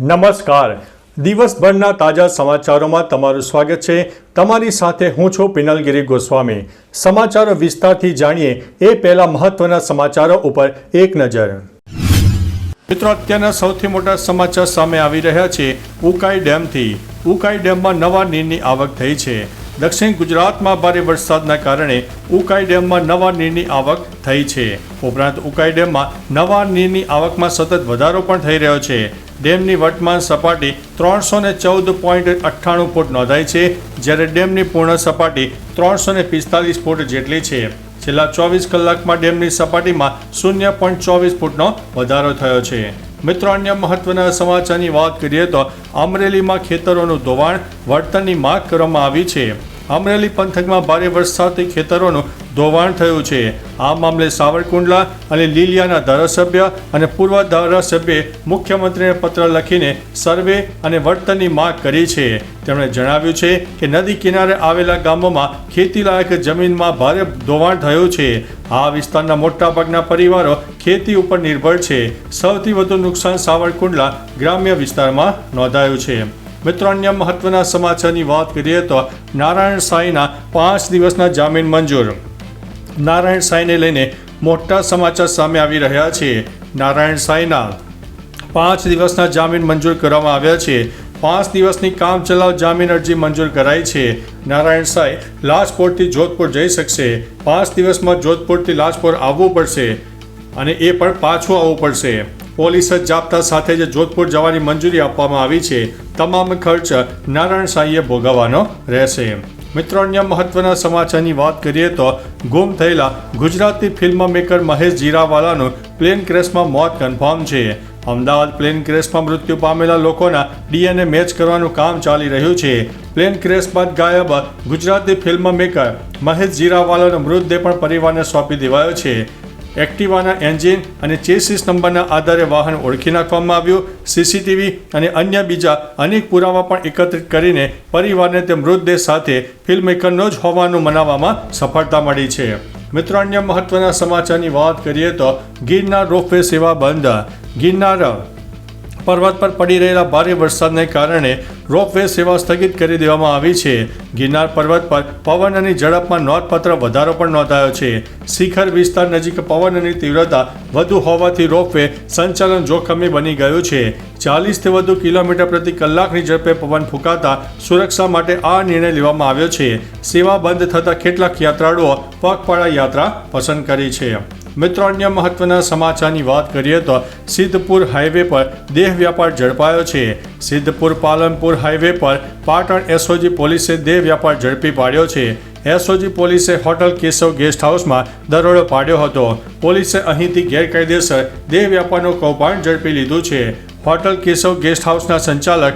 નમસ્કાર. દિવસભરના તાજા સમાચારોમાં તમારું સ્વાગત છે. તમારી સાથે હું છું પિનલગીરી ગોસ્વામી. સમાચારો વિસ્તારથી જાણીએ એ પહેલા મહત્વના સમાચારો ઉપર એક નજર. મિત્રો, અત્યારના સૌથી મોટા સમાચાર સામે આવી રહ્યા છે. ઉકાઈ ડેમથી. ઉકાઈ ડેમમાં નવા નીરની આવક થઈ છે. દક્ષિણ ગુજરાતમાં ભારે વરસાદના કારણે ઉકાઈ ડેમમાં નવા નીરની આવક થઈ છે. ઉપરાંત ઉકાઈ ડેમમાં નવા નીરની આવકમાં સતત વધારો પણ થઈ રહ્યો છે. ડેમની વર્તમાન સપાટી ત્રણસો ને ચૌદ પોઈન્ટ અઠ્ઠાણું ફૂટ નોંધાઈ છે, જ્યારે ડેમની પૂર્ણ સપાટી ત્રણસો ને પિસ્તાલીસ ફૂટ જેટલી છે. છેલ્લા ચોવીસ કલાકમાં ડેમની સપાટીમાં શૂન્ય પોઈન્ટ ચોવીસ ફૂટનો વધારો થયો છે. મિત્રો, અન્ય મહત્વના સમાચારની વાત કરીએ તો અમરેલીમાં ખેતરોનું ધોવાણ, વળતરની માગ કરવામાં આવી છે. અમરેલી પંથકમાં ભારે વરસાદથી ખેતરોનું ધોવાણ થયું છે. આ મામલે સાવરકુંડલા અને લીલિયાના ધારાસભ્ય અને પૂર્વ ધારાસભ્યે મુખ્યમંત્રીને પત્ર લખીને સર્વે અને વળતરની માંગ કરી છે. તેમણે જણાવ્યું છે કે નદી કિનારે આવેલા ગામોમાં ખેતીલાયક જમીનમાં ભારે ધોવાણ થયું છે. આ વિસ્તારના મોટાભાગના પરિવારો ખેતી ઉપર નિર્ભર છે. સૌથી વધુ નુકસાન સાવરકુંડલા ગ્રામ્ય વિસ્તારમાં નોંધાયું છે. મિત્રો, અન્ય મહત્વના સમાચારની વાત કરીએ તો નારાયણ સાંઈના પાંચ દિવસના જામીન મંજૂર. નારાયણ સાંઈને લઈને મોટા સમાચાર સામે આવી રહ્યા છે. નારાયણ સાંઈના પાંચ દિવસના જામીન મંજૂર કરવામાં આવ્યા છે. પાંચ દિવસની કામ ચલાવ જામીન અરજી મંજૂર કરાઈ છે. નારાયણ સાંઈ લાજપોરથી જોધપુર જઈ શકશે. પાંચ દિવસમાં જોધપુરથી લાજપોર આવવું પડશે અને એ પણ પાછું આવવું પડશે. પોલીસ જ જાપ્તા સાથે જ જોધપુર જવાની મંજૂરી આપવામાં આવી છે. તમામ ખર્ચ નારાયણ સાંઈએ ભોગવવાનો રહેશે. મિત્રો, અન્ય મહત્વના સમાચારની વાત કરીએ તો ગુમ થયેલા ગુજરાતી ફિલ્મ મેકર મહેશ જીરાવાલાનું પ્લેન ક્રેશમાં મોત કન્ફર્મ છે. અમદાવાદ પ્લેન ક્રેશમાં મૃત્યુ પામેલા લોકોના ડીએનએ મેચ કરવાનું કામ ચાલી રહ્યું છે. પ્લેન ક્રેશ બાદ ગાયબ ગુજરાતી ફિલ્મ મેકર મહેશ જીરાવાલાનો મૃતદેહ પણ પરિવારને સોંપી દેવાયો છે. એક્ટિવાના એન્જિન અને ચેસિસ નંબરના આધારે વાહન ઓળખી નાખવામાં આવ્યું. સીસીટીવી અને અન્ય બીજા અનેક પુરાવા પણ એકત્રિત કરીને પરિવારને તે મૃતદેહ સાથે ફિલ્મમેકરનો જ હોવાનું મનાવવામાં સફળતા મળી છે. મિત્રો, અન્ય મહત્વના સમાચારની વાત કરીએ તો ગિરનાર રોપવે સેવા બંધ. ગિરનાર પર્વત પર પડી રહેલા ભારે વરસાદને કારણે રોપવે સેવા સ્થગિત કરી દેવામાં આવી છે. ગિરનાર પર્વત પર પવનની ઝડપમાં નોંધપાત્ર વધારો પણ નોંધાયો છે. શિખર વિસ્તાર નજીક પવનની તીવ્રતા વધુ હોવાથી રોપવે સંચાલન જોખમી બની ગયું છે. ચાલીસથી વધુ કિલોમીટર પ્રતિ કલાકની ઝડપે પવન ફૂંકાતા સુરક્ષા માટે આ નિર્ણય લેવામાં આવ્યો છે. સેવા બંધ થતાં કેટલાક યાત્રાળુઓ પગપાળા યાત્રા પસંદ કરી છે. મિત્રો અન્ય મહત્વના સમાચારની વાત કરીએ તો સિદ્ધપુર હાઈવે પર દેહ વ્યાપાર ઝડપાયો છે. સિદ્ધપુર પાલનપુર હાઈવે પર પાટણ એસઓજી પોલીસે દેહ વ્યાપાર ઝડપી પાડ્યો છે. એસઓજી પોલીસે હોટલ કેશવ ગેસ્ટ હાઉસમાં દરોડો પાડ્યો હતો. પોલીસે અહીંથી ગેરકાયદેસર દેહ વ્યાપારનું કૌભાંડ ઝડપી લીધું છે. હોટલ કેશવ ગેસ્ટ હાઉસના સંચાલક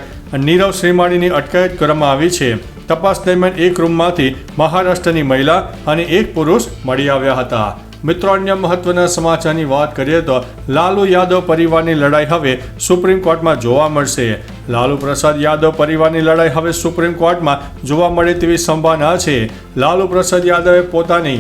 નીરવ શ્રીમાણીની અટકાયત કરવામાં આવી છે. તપાસ દરમિયાન એક રૂમમાંથી મહારાષ્ટ્રની મહિલા અને એક પુરુષ મળી આવ્યા હતા. મિત્રો, અન્ય મહત્વના સમાચારની વાત કરીએ તો લાલુ યાદવ પરિવારની લડાઈ હવે સુપ્રીમ કોર્ટમાં જોવા મળશે. લાલુ પ્રસાદ યાદવ પરિવારની લડાઈ હવે સુપ્રીમ કોર્ટમાં જોવા મળે તેવી સંભાવના છે. લાલુ પ્રસાદ યાદવે પોતાની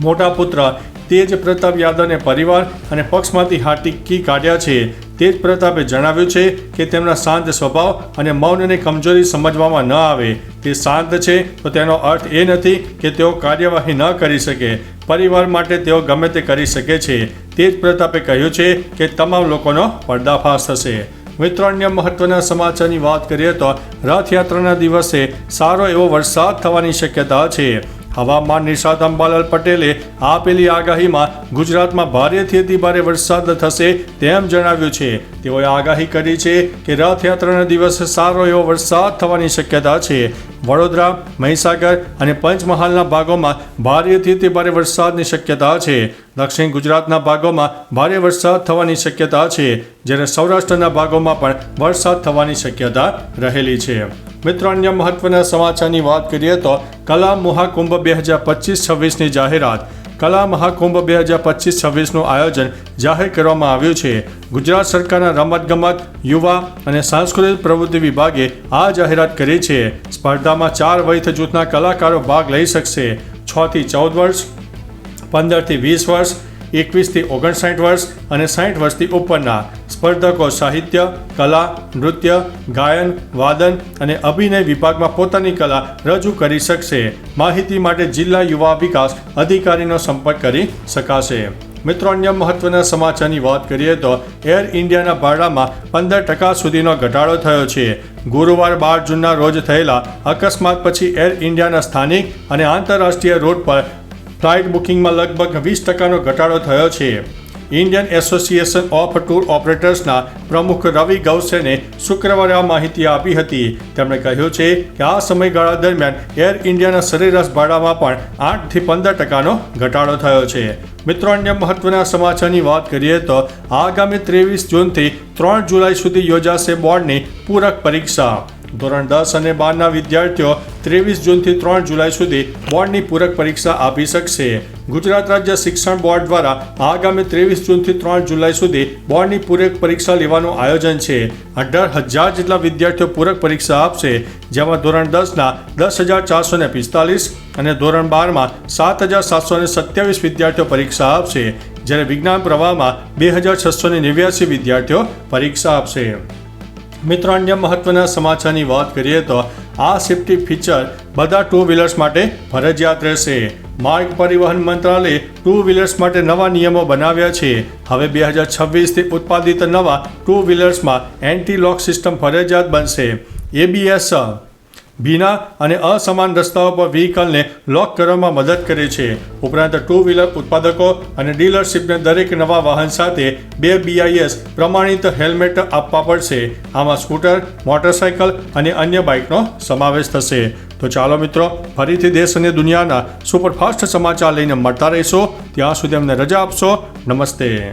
મોટા પુત્ર તેજ પ્રતાપ યાદવને પરિવાર અને પક્ષમાંથી હાટીકી કાઢ્યા છે. તેજ પ્રતાપે જણાવ્યું છે કે તેમના શાંત સ્વભાવ અને મૌનની કમજોરી સમજવામાં ન આવે. તે શાંત છે, તો તેનો અર્થ એ નથી કે તેઓ કાર્યવાહી ન કરી શકે. પરિવાર માટે તેઓ ગમે તે કરી શકે છે. તેજ પ્રતાપે કહ્યું છે કે તમામ લોકોનો પર્દાફાશ થશે. મિત્રો, અન્ય મહત્વના સમાચારની વાત કરીએ તો રથયાત્રાના દિવસે સારો એવો વરસાદ થવાની શક્યતા છે. હવામાન નિષ્ણાત અંબાલાલ પટેલે આપેલી આગાહીમાં ગુજરાતમાં ભારેથી અતિ ભારે વરસાદ થશે તેમ જણાવ્યું છે. તેઓએ આગાહી કરી છે કે રથયાત્રાના દિવસે સારો એવો વરસાદ થવાની શક્યતા છે. વડોદરા, મહીસાગર અને પંચમહાલના ભાગોમાં ભારેથી અતિ ભારે વરસાદની શક્યતા છે. દક્ષિણ ગુજરાતના ભાગોમાં ભારે વરસાદ થવાની શક્યતા છે, જ્યારે સૌરાષ્ટ્રના ભાગોમાં પણ વરસાદ થવાની શક્યતા રહેલી છે. મિત્રો, અન્ય મહત્વના સમાચારની વાત કરીએ તો કલા મહાકુંભ બે હજાર પચીસ છવ્વીસની જાહેરાત. કલા મહાકુંભ બે હજાર પચીસ છવ્વીસનું આયોજન જાહેર કરવામાં આવ્યું છે. ગુજરાત સરકારના રમતગમત, યુવા અને સાંસ્કૃતિક પ્રવૃત્તિ વિભાગે આ જાહેરાત કરી છે. સ્પર્ધામાં ચાર વયથ જૂથના કલાકારો ભાગ લઈ શકશે. છ થી ચૌદ વર્ષ પંદરથી વીસ વર્ષ, એકવીસથી ઓગણસાઠ વર્ષ અને સાઠ વર્ષથી ઉપરના સ્પર્ધકો સાહિત્ય, કલા, નૃત્ય, ગાયન, વાદન અને અભિનય વિભાગમાં પોતાની કલા રજૂ કરી શકશે. માહિતી માટે જિલ્લા યુવા વિકાસ અધિકારીનો સંપર્ક કરી શકાશે. મિત્રો, અન્ય મહત્વના સમાચારની વાત કરીએ તો એર ઇન્ડિયાના ભાડામાં પંદર ટકા સુધીનો ઘટાડો થયો છે. ગુરુવાર બાર જૂનના રોજ થયેલા અકસ્માત પછી એર ઇન્ડિયાના સ્થાનિક અને આંતરરાષ્ટ્રીય રૂટ પર ફ્લાઇટ બુકિંગમાં લગભગ વીસ ટકાનો ઘટાડો થયો છે. ઇન્ડિયન એસોસિએશન ઓફ ટૂર ઓપરેટર્સના પ્રમુખ રવિ ગૌસેને શુક્રવારે આ માહિતી આપી હતી. તેમણે કહ્યું છે કે આ સમયગાળા દરમિયાન એર ઇન્ડિયાના સરેરાશ ભાડામાં પણ આઠથી પંદર ટકાનો ઘટાડો થયો છે. મિત્રો, અન્ય મહત્વના સમાચારની વાત કરીએ તો આગામી ત્રેવીસ જૂનથી ત્રણ જુલાઈ સુધી યોજાશે બોર્ડની પૂરક પરીક્ષા. ધોરણ દસ અને બારના વિદ્યાર્થીઓ ત્રેવીસ જૂનથી ત્રણ જુલાઈ સુધી બોર્ડની પૂરક પરીક્ષા આપી શકશે. ગુજરાત રાજ્ય શિક્ષણ બોર્ડ દ્વારા આગામી ત્રેવીસ જૂનથી ત્રણ જુલાઈ સુધી બોર્ડની પૂરક પરીક્ષા લેવાનું આયોજન છે. અઢાર હજાર જેટલા વિદ્યાર્થીઓ પૂરક પરીક્ષા આપશે, જેમાં ધોરણ દસના દસ હજાર ચારસો ને પિસ્તાલીસ અને ધોરણ બારમાં સાત હજાર સાતસો ને સત્યાવીસ વિદ્યાર્થીઓ પરીક્ષા આપશે, જ્યારે વિજ્ઞાન પ્રવાહમાં બે હજાર છસો ને નેવ્યાસી વિદ્યાર્થીઓ પરીક્ષા આપશે. મિત્રો, અન્ય મહત્વના સમાચારની વાત કરીએ તો આ સેફ્ટી ફીચર બધા ટુ વ્હીલર્સ માટે ફરજિયાત રહેશે. માર્ગ પરિવહન મંત્રાલયે ટુ વ્હીલર્સ માટે નવા નિયમો બનાવ્યા છે. હવે બે હજાર છવ્વીસથી ઉત્પાદિત નવા ટુ વ્હીલર્સમાં એન્ટી લોક સિસ્ટમ ફરજિયાત બનશે એબીએસ ભીના અને અસમાન રસ્તાઓ પર વ્હીકલને લોક કરવામાં મદદ કરે છે. ઉપરાંત ટુ વ્હીલર ઉત્પાદકો અને ડીલરશીપને દરેક નવા વાહન સાથે બે બીઆઈએસ પ્રમાણિત હેલ્મેટ આપવા પડશે. આમાં સ્કૂટર, મોટરસાયકલ અને અન્ય બાઇકનો સમાવેશ થશે. તો ચાલો મિત્રો, ફરીથી દેશ અને દુનિયાના સુપરફાસ્ટ સમાચાર લઈને મળતા રહીશો. ત્યાં સુધી અમને રજા આપશો. નમસ્તે.